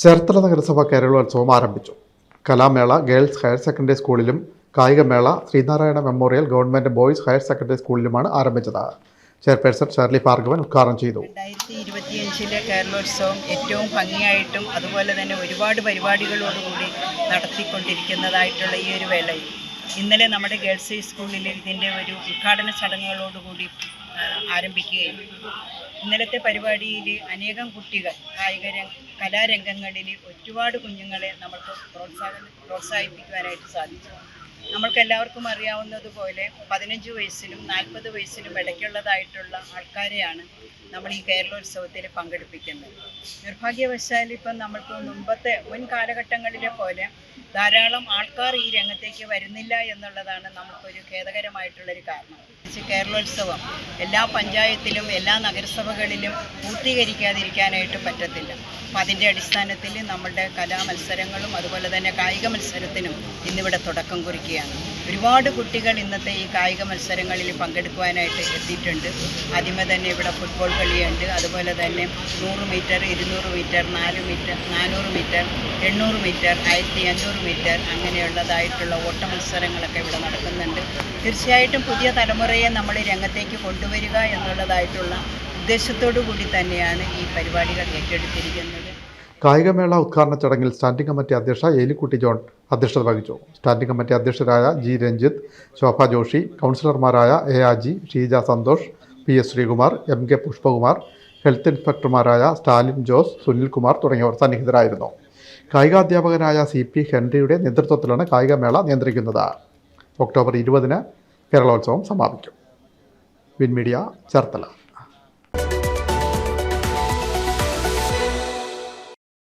ചേർത്തല നഗരസഭ കേരളോത്സവം ആരംഭിച്ചു. കലാമേള girls higher secondary സ്കൂളിലും കായികമേള Sreenarayana memorial government boys higher secondary സ്കൂളിലുമാണ് ആരംഭിച്ചത്. ചെയർപേഴ്സൺ ഷേർലി ഭാർഗവൻ ഉദ്ഘാടനം ചെയ്തു. രണ്ടായിരത്തി ഇരുപത്തിയഞ്ചിലെ കേരളോത്സവം ഏറ്റവും ഭംഗിയായിട്ടും അതുപോലെ തന്നെ ഒരുപാട് പരിപാടികളോടുകൂടി നടത്തിക്കൊണ്ടിരിക്കുന്നതായിട്ടുള്ള ഈ ഒരു വേളയിൽ. ഇന്നലെ നമ്മുടെ ഗേൾസ് ഹൈ സ്കൂളിൽ ഇതിന്റെ ഒരു ഉദ്ഘാടന ചടങ്ങുകളോടുകൂടി ആരംഭിക്കുകയും ഇന്നലത്തെ പരിപാടിയിൽ അനേകം കുട്ടികൾ കായിക രംഗ കലാരംഗങ്ങളിൽ ഒരുപാട് കുഞ്ഞുങ്ങളെ നമുക്ക് പ്രോത്സാഹന പ്രോത്സാഹിപ്പിക്കുവാനായിട്ട് സാധിച്ചു. നമ്മൾക്ക് എല്ലാവർക്കും അറിയാവുന്നതുപോലെ പതിനഞ്ച് വയസ്സിനും നാൽപ്പത് വയസ്സിനും ഇടയ്ക്കുള്ളതായിട്ടുള്ള ആൾക്കാരെയാണ് നമ്മൾ ഈ കേരളോത്സവത്തിൽ പങ്കെടുപ്പിക്കുന്നത്. നിർഭാഗ്യവശാൽ ഇപ്പം നമ്മൾക്ക് മുമ്പത്തെ മുൻ കാലഘട്ടങ്ങളിലെ പോലെ ധാരാളം ആൾക്കാർ ഈ രംഗത്തേക്ക് വരുന്നില്ല എന്നുള്ളതാണ് നമുക്കൊരു ഖേദകരമായിട്ടുള്ളൊരു കാരണം. കേരളോത്സവം എല്ലാ പഞ്ചായത്തിലും എല്ലാ നഗരസഭകളിലും പൂർത്തീകരിക്കാതിരിക്കാനായിട്ട് പറ്റത്തില്ല. അപ്പം അതിന്റെ അടിസ്ഥാനത്തിൽ നമ്മളുടെ കലാമത്സരങ്ങളും അതുപോലെ തന്നെ കായിക മത്സരത്തിനും ഇന്നിവിടെ തുടക്കം കുറിക്കുകയാണ്. ഒരുപാട് കുട്ടികൾ ഇന്നത്തെ ഈ കായിക മത്സരങ്ങളിൽ പങ്കെടുക്കുവാനായിട്ട് എത്തിയിട്ടുണ്ട്. ആദ്യമേ തന്നെ ഇവിടെ ഫുട്ബോൾ കളിയുണ്ട്. അതുപോലെ തന്നെ നൂറ് മീറ്റർ ഇരുന്നൂറ് മീറ്റർ നാല് മീറ്റർ നാനൂറ് മീറ്റർ എണ്ണൂറ് മീറ്റർ ആയിരത്തി അഞ്ഞൂറ് മീറ്റർ അങ്ങനെയുള്ളതായിട്ടുള്ള ഓട്ട മത്സരങ്ങളൊക്കെ ഇവിടെ നടക്കുന്നുണ്ട്. തീർച്ചയായിട്ടും പുതിയ തലമുറയെ നമ്മൾ രംഗത്തേക്ക് കൊണ്ടുവരിക എന്നുള്ളതായിട്ടുള്ള ഉദ്ദേശത്തോടു കൂടി തന്നെയാണ് ഈ പരിപാടികൾ ഏറ്റെടുത്തിരിക്കുന്നത്. കായികമേള ഉദ്ഘാടന ചടങ്ങിൽ സ്റ്റാൻഡിംഗ് കമ്മിറ്റി അധ്യക്ഷ ഏലിക്കുട്ടി ജോൺ അധ്യക്ഷത വഹിച്ചു. സ്റ്റാൻഡിംഗ് കമ്മിറ്റി അധ്യക്ഷരായ ജി രഞ്ജിത്ത് ശോഭ ജോഷി കൗൺസിലർമാരായ A Aji Sheeja Santhosh P S Sreekumar M K Pushpakumar health ഇൻസ്പെക്ടർമാരായ Stalin Jose Sunilkumar തുടങ്ങിയവർ സന്നിഹിതരായിരുന്നു. കായികാധ്യാപകനായ സി പി ഹെൻറിയുടെ നേതൃത്വത്തിലാണ് കായികമേള നിയന്ത്രിക്കുന്നത്. ഒക്ടോബർ ഇരുപതിന് കേരളോത്സവം സമാപിക്കും. വിൻമീഡിയ ചേർത്തല.